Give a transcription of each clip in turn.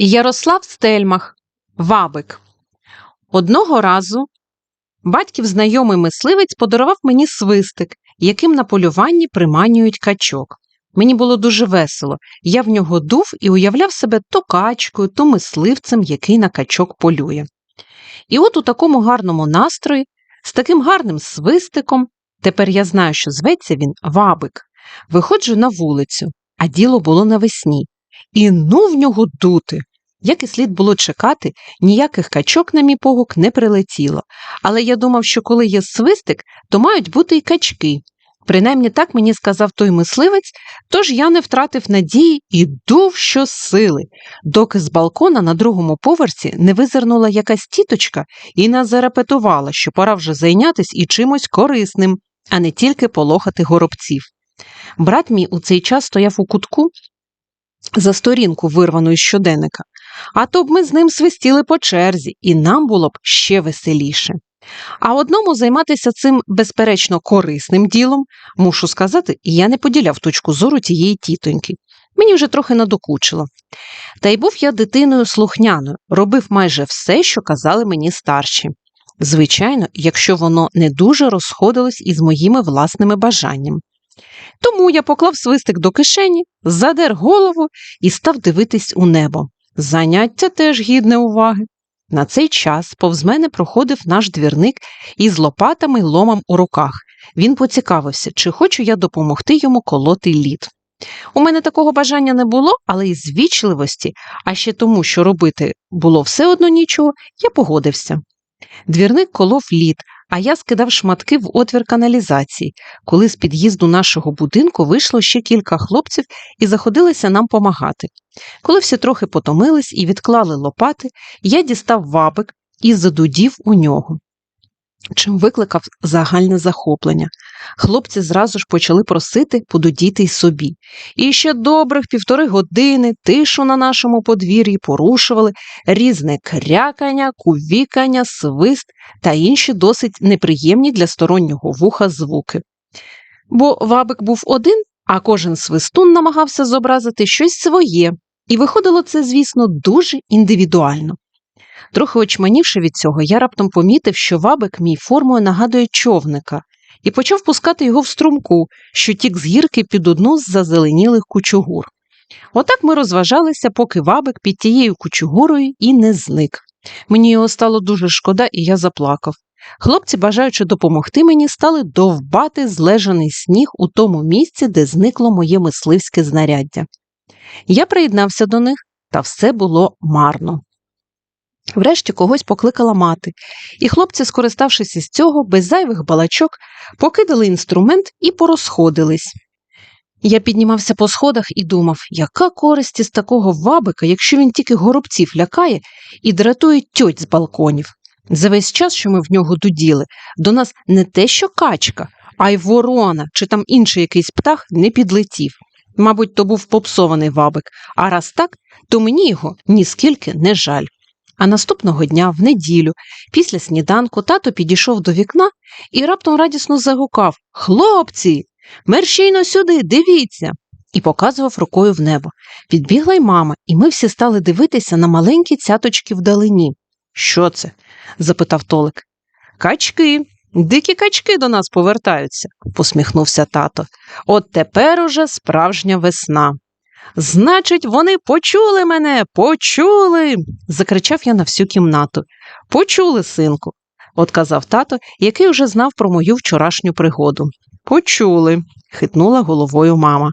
Ярослав Стельмах, Вабик. Одного разу батьків знайомий мисливець подарував мені свистик, яким на полюванні приманюють качок. Мені було дуже весело. Я в нього дув і уявляв себе то качкою, то мисливцем, який на качок полює. І от у такому гарному настрої, з таким гарним свистиком, тепер я знаю, що зветься він Вабик, виходжу на вулицю, а діло було навесні. І ну в нього дути. Як і слід було чекати, ніяких качок на мій погук не прилетіло, але я думав, що коли є свистик, то мають бути й качки. Принаймні так мені сказав той мисливець, тож я не втратив надії і дув щосили, доки з балкона на другому поверсі не визирнула якась тіточка і не зарепетувала, що пора вже зайнятися і чимось корисним, а не тільки полохати горобців. Брат мій у цей час стояв у кутку за сторінку, вирвану із щоденника, а то б ми з ним свистіли по черзі, і нам було б ще веселіше. А одному займатися цим безперечно корисним ділом, мушу сказати, я не поділяв точку зору тієї тітоньки. Мені вже трохи надокучило. Та й був я дитиною слухняною, робив майже все, що казали мені старші. Звичайно, якщо воно не дуже розходилось із моїми власними бажаннями. Тому я поклав свистик до кишені, задер голову і став дивитись у небо. Заняття теж гідне уваги. На цей час повз мене проходив наш двірник із лопатами й ломом у руках. Він поцікавився, чи хочу я допомогти йому колоти лід. У мене такого бажання не було, але із вічливості, а ще тому, що робити було все одно нічого, я погодився. Двірник колов лід, а я скидав шматки в отвір каналізації, коли з під'їзду нашого будинку вийшло ще кілька хлопців і заходилися нам помагати. Коли всі трохи потомились і відклали лопати, я дістав вабик і задудів у нього. Чим викликав загальне захоплення. Хлопці зразу ж почали просити подудіти й собі. І ще добрих півтори години тишу на нашому подвір'ї порушували різне крякання, кувікання, свист та інші досить неприємні для стороннього вуха звуки. Бо вабик був один, а кожен свистун намагався зобразити щось своє, і виходило це, звісно, дуже індивідуально. Трохи очманівши від цього, я раптом помітив, що вабик мій формою нагадує човника, і почав пускати його в струмку, що тік з гірки під одну з зазеленілих кучугур. Отак ми розважалися, поки вабик під тією кучугурою і не зник. Мені його стало дуже шкода, і я заплакав. Хлопці, бажаючи допомогти мені, стали довбати злежаний сніг у тому місці, де зникло моє мисливське знаряддя. Я приєднався до них, та все було марно. Врешті когось покликала мати, і хлопці, скориставшись із цього, без зайвих балачок, покидали інструмент і порозходились. Я піднімався по сходах і думав, яка користь із такого вабика, якщо він тільки горобців лякає і дратує тьоть з балконів. За весь час, що ми в нього дуділи, до нас не те, що качка, а й ворона чи там інший якийсь птах не підлетів. Мабуть, то був попсований вабик, а раз так, то мені його ніскільки не жаль. А наступного дня, в неділю, після сніданку, тато підійшов до вікна і раптом радісно загукав Хлопці, мерщійно сюди, дивіться. І показував рукою в небо. Підбігла й мама, і ми всі стали дивитися на маленькі цяточки вдалині. Що це? запитав Толик. Качки, дикі качки до нас повертаються, посміхнувся тато. От тепер уже справжня весна. Значить, вони почули мене, почули. закричав я на всю кімнату. Почули, синку, отказав тато, який уже знав про мою вчорашню пригоду. Почули, хитнула головою мама.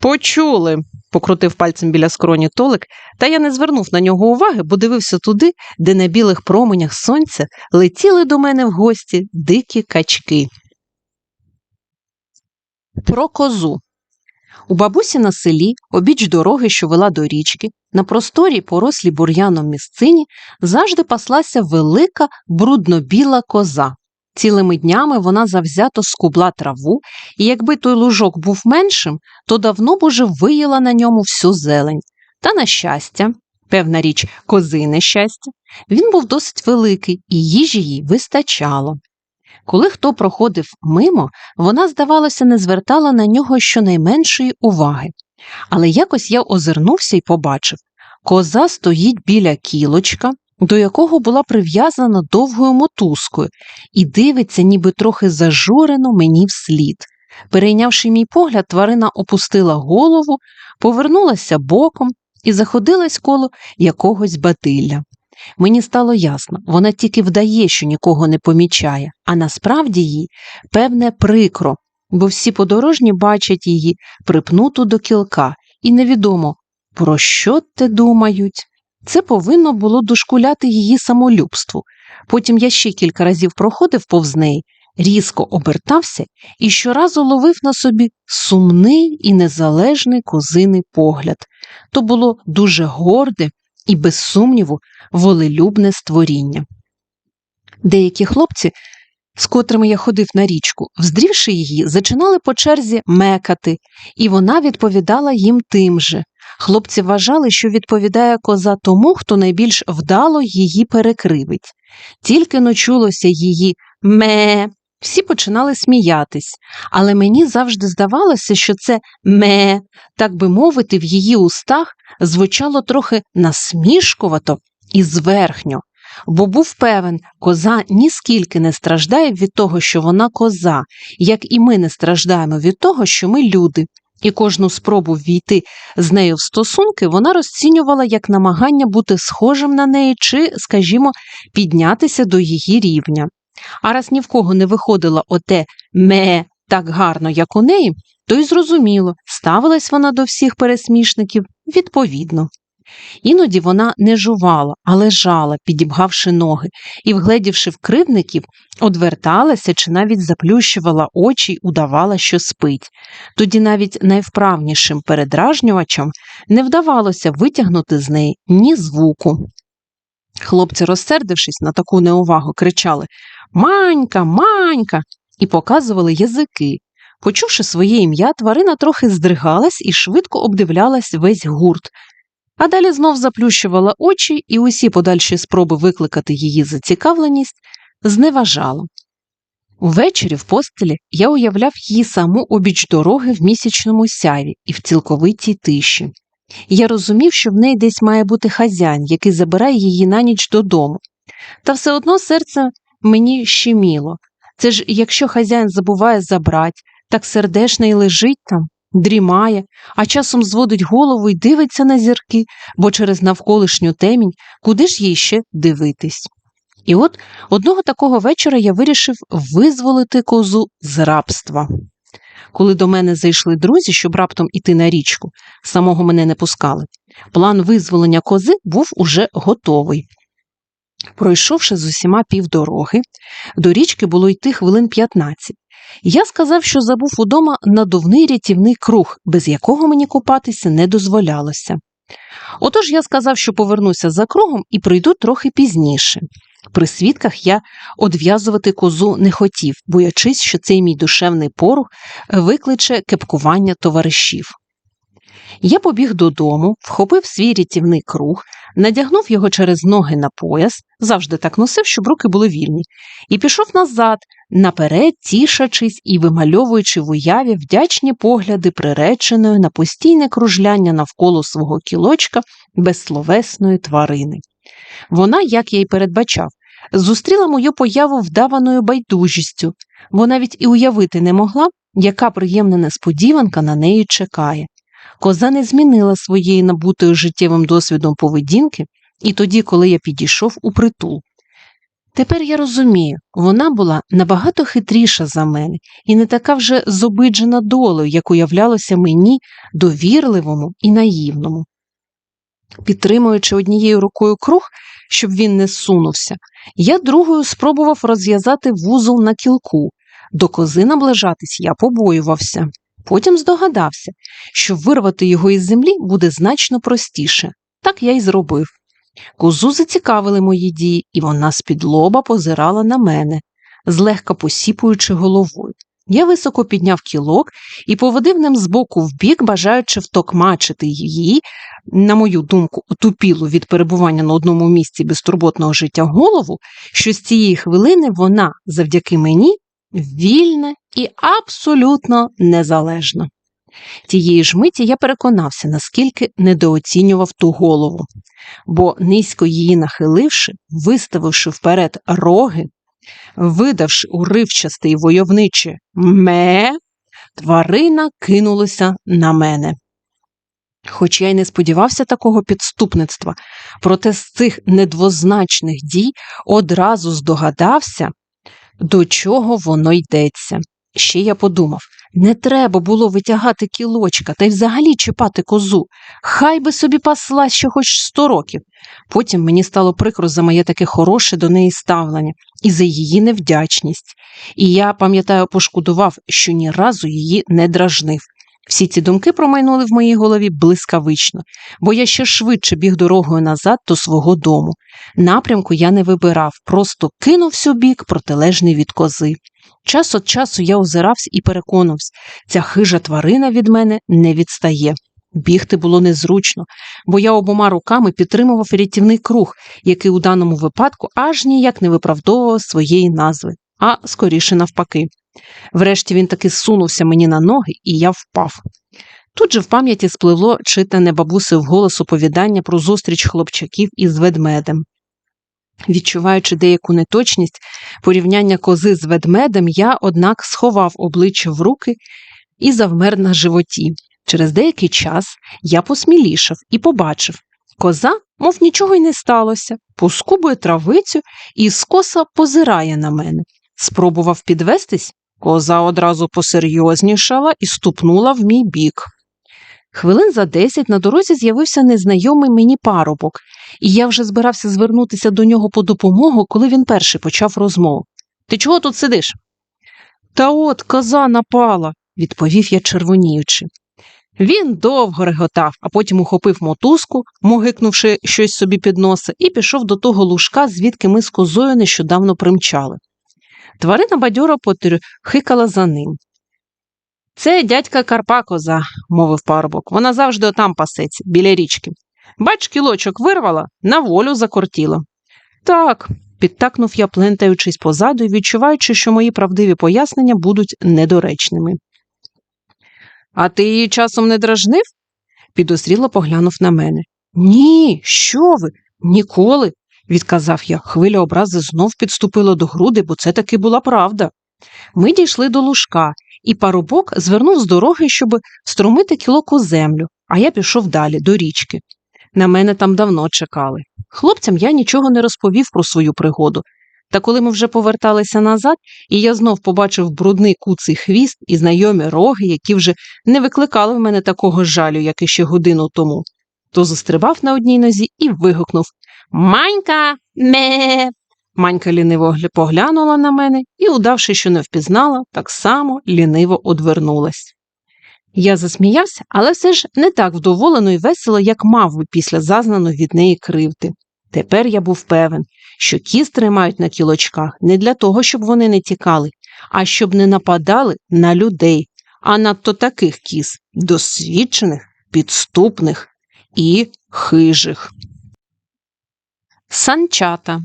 Почули, покрутив пальцем біля скроні Толик, та я не звернув на нього уваги, бо дивився туди, де на білих променях сонця летіли до мене в гості дикі качки. Про козу. У бабусі на селі, обіч дороги, що вела до річки, на просторі, порослі бур'яном місцині, завжди паслася велика брудно-біла коза. Цілими днями вона завзято скубла траву, і якби той лужок був меншим, то давно б уже виїла на ньому всю зелень. Та, на щастя, певна річ, козине щастя, він був досить великий, і їжі їй вистачало. Коли хто проходив мимо, вона, здавалося, не звертала на нього щонайменшої уваги. Але якось я озирнувся і побачив Коза стоїть біля кілочка, до якого була прив'язана довгою мотузкою, і дивиться, ніби трохи зажурено мені вслід. Перейнявши мій погляд, тварина опустила голову, повернулася боком і заходилась коло якогось батилля. Мені стало ясно, вона тільки вдає, що нікого не помічає, а насправді їй, певне, прикро, бо всі подорожні бачать її припнуту до кілка, і невідомо, про що те думають. Це повинно було дошкуляти її самолюбству. Потім я ще кілька разів проходив повз неї, різко обертався і щоразу ловив на собі сумний і незалежний козиний погляд. То було дуже горде і, без сумніву, волелюбне створіння. Деякі хлопці, з котрими я ходив на річку, вздрівши її, зачинали по черзі мекати, і вона відповідала їм тим же. Хлопці вважали, що відповідає коза тому, хто найбільш вдало її перекривить. Тільки но чулося її ме. Всі починали сміятись, але мені завжди здавалося, що це ме, так би мовити, в її устах звучало трохи насмішкувато і зверхньо, бо був певен, коза ніскільки не страждає від того, що вона коза, як і ми не страждаємо від того, що ми люди. І кожну спробу ввійти з нею в стосунки вона розцінювала як намагання бути схожим на неї чи, скажімо, піднятися до її рівня. А раз ні в кого не виходило оте ме так гарно, як у неї, то й зрозуміло, ставилась вона до всіх пересмішників відповідно. Іноді вона не жувала, а лежала, підібгавши ноги, і, вгледівши в кривдників, одверталася чи навіть заплющувала очі й удавала, що спить. Тоді навіть найвправнішим передражнювачам не вдавалося витягнути з неї ні звуку. Хлопці, розсердившись на таку неувагу, кричали Манька, манька, і показували язики. Почувши своє ім'я, тварина трохи здригалась і швидко обдивлялась весь гурт, а далі знов заплющувала очі і усі подальші спроби викликати її зацікавленість зневажала. Увечері в постелі я уявляв її саму обіч дороги в місячному сяві і в цілковитій тиші. Я розумів, що в неї десь має бути хазяїн, який забирає її на ніч додому. Та все одно серце мені щеміло. Це ж якщо хазяїн забуває забрать, так сердешно й лежить там, дрімає, а часом зводить голову і дивиться на зірки, бо через навколишню темінь куди ж їй ще дивитись. І от одного такого вечора я вирішив визволити козу з рабства. Коли до мене зайшли друзі, щоб раптом іти на річку, самого мене не пускали. План визволення кози був уже готовий. Пройшовши з усіма півдороги, до річки було йти хвилин 15. Я сказав, що забув удома надувний рятівний круг, без якого мені купатися не дозволялося. Отож я сказав, що повернуся за кругом і прийду трохи пізніше. При свідках я одв'язувати козу не хотів, боячись, що цей мій душевний порух викличе кепкування товаришів. Я побіг додому, вхопив свій рятівний круг, надягнув його через ноги на пояс, завжди так носив, щоб руки були вільні, і пішов назад, наперед тішачись і вимальовуючи в уяві вдячні погляди приреченої на постійне кружляння навколо свого кілочка безсловесної тварини. Вона, як я й передбачав, зустріла мою появу вдаваною байдужістю, бо навіть і уявити не могла, яка приємна несподіванка на неї чекає. Коза не змінила своєї набутою життєвим досвідом поведінки і тоді, коли я підійшов у притул. Тепер я розумію, вона була набагато хитріша за мене і не така вже зобиджена долею, як уявлялося мені довірливому і наївному. Підтримуючи однією рукою круг, щоб він не сунувся, я другою спробував розв'язати вузол на кілку. До кози наближатись я побоювався. Потім здогадався, що вирвати його із землі буде значно простіше. Так я й зробив. Козу зацікавили мої дії, і вона з-під лоба позирала на мене, злегка посіпуючи головою. Я високо підняв кілок і поводив ним збоку в бік, бажаючи втокмачити її, на мою думку, отупілу від перебування на одному місці безтурботного життя голову, що з цієї хвилини вона, завдяки мені, вільна і абсолютно незалежна. Тієї ж миті я переконався, наскільки недооцінював ту голову, бо низько її нахиливши, виставивши вперед роги, видавши уривчасте й войовниче ме, тварина кинулася на мене. Хоч я й не сподівався такого підступництва, проте з цих недвозначних дій одразу здогадався, до чого воно йдеться. Ще я подумав не треба було витягати кілочка та й взагалі чіпати козу. Хай би собі пасла ще хоч сто років. Потім мені стало прикро за моє таке хороше до неї ставлення і за її невдячність. І я, пам'ятаю, пошкодував, що ні разу її не дражнив. Всі ці думки промайнули в моїй голові блискавично, бо я ще швидше біг дорогою назад до свого дому. Напрямку я не вибирав, просто кинувся бік, протилежний від кози. Час від часу я озирався і переконався, ця хижа тварина від мене не відстає. Бігти було незручно, бо я обома руками підтримував рятівний круг, який у даному випадку аж ніяк не виправдовував своєї назви, а скоріше навпаки. Врешті він таки сунувся мені на ноги, і я впав. Тут же в пам'яті спливло читане бабуси вголос оповідання про зустріч хлопчаків із ведмедем. Відчуваючи деяку неточність порівняння кози з ведмедем, я, однак, сховав обличчя в руки і завмер на животі. Через деякий час я посмілішав і побачив коза, мов нічого й не сталося, поскубує травицю і скоса позирає на мене. Спробував підвестись, коза одразу посерйознішала і ступнула в мій бік. Хвилин за десять на дорозі з'явився незнайомий мені парубок, і я вже збирався звернутися до нього по допомогу, коли він перший почав розмову. Ти чого тут сидиш? Та от коза напала, відповів я червоніючи. Він довго реготав, а потім ухопив мотузку, могикнувши щось собі під носа, і пішов до того лужка, звідки ми з козою нещодавно примчали. Тварина бадьоро потрхикала за ним. Це дядька Карпа коза, мовив парубок. Вона завжди отам пасеться, біля річки. Бач, кілочок вирвала, на волю закортіла. Так, підтакнув я, плентаючись позаду і відчуваючи, що мої правдиві пояснення будуть недоречними. А ти її часом не дражнив? підозріло поглянув на мене. Ні, що ви? Ніколи, відказав я. Хвиля образи знов підступила до груди, бо це таки була правда. Ми дійшли до лужка, і парубок звернув з дороги, щоб струмити кілок у землю, а я пішов далі, до річки. На мене там давно чекали. Хлопцям я нічого не розповів про свою пригоду. Та коли ми вже поверталися назад, і я знов побачив брудний куций хвіст і знайомі роги, які вже не викликали в мене такого жалю, як іще годину тому, то застрибав на одній нозі і вигукнув Манька ме. Манька ліниво поглянула на мене і, удавши, що не впізнала, так само ліниво одвернулась. Я засміявся, але все ж не так вдоволено і весело, як мав би після зазнаної від неї кривди. Тепер я був певен, що кіз тримають на кілочках не для того, щоб вони не тікали, а щоб не нападали на людей, а надто таких кіз досвідчених, підступних і хижих. Санчата.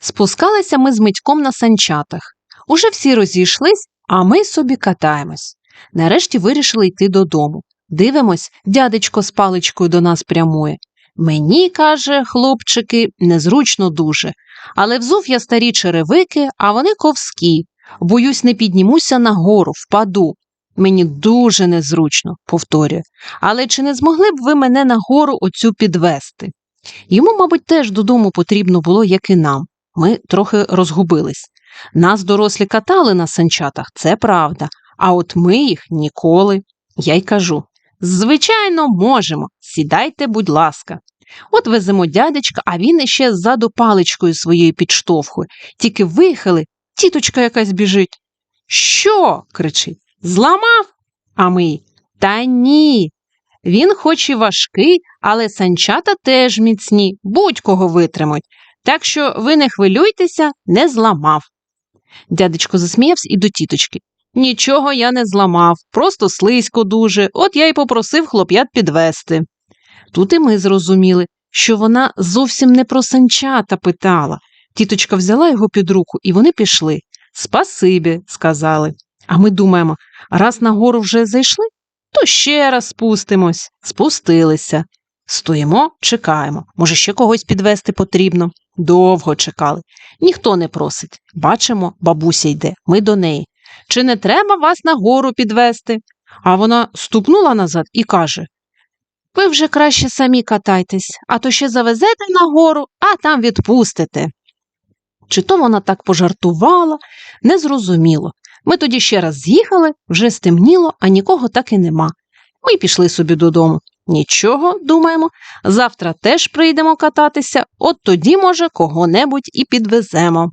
Спускалися ми з Митьком на санчатах. Уже всі розійшлись, а ми собі катаємось. Нарешті вирішили йти додому. Дивимось, дядечко з паличкою до нас прямує. Мені, каже, хлопчики, незручно дуже, але взув я старі черевики, а вони ковські. Боюсь, не піднімуся нагору, впаду. Мені дуже незручно, повторює. Але чи не змогли б ви мене нагору оцю підвести? Йому, мабуть, теж додому потрібно було, як і нам. Ми трохи розгубились. Нас дорослі катали на санчатах, це правда, а от ми їх ніколи. Я й кажу звичайно, можемо. Сідайте, будь ласка. От веземо дядечка, а він іще ззаду паличкою своєю підштовхує. Тільки виїхали, тіточка якась біжить. Що? кричить. Зламав? А ми. Та ні. Він хоч і важкий, але санчата теж міцні, будь-кого витримать. Так що ви не хвилюйтеся, не зламав. Дядечко засміявся і до тіточки. Нічого я не зламав, просто слизько дуже, от я й попросив хлоп'ят підвести. Тут і ми зрозуміли, що вона зовсім не про санчата питала. Тіточка взяла його під руку, і вони пішли. Спасибі, сказали. А ми думаємо, раз нагору вже зайшли, То ще раз спустимось. Спустилися. Стоїмо, чекаємо. Може, ще когось підвести потрібно. Довго чекали. Ніхто не просить. Бачимо, бабуся йде, ми до неї. Чи не треба вас на гору підвести? А вона ступнула назад і каже: Ви вже краще самі катайтесь, а то ще завезете на гору, а там відпустите. Чи то вона так пожартувала, незрозуміло. Ми тоді ще раз з'їхали, вже стемніло, а нікого так і нема. Ми пішли собі додому. Нічого, думаємо, завтра теж прийдемо кататися, от тоді, може, кого-небудь і підвеземо.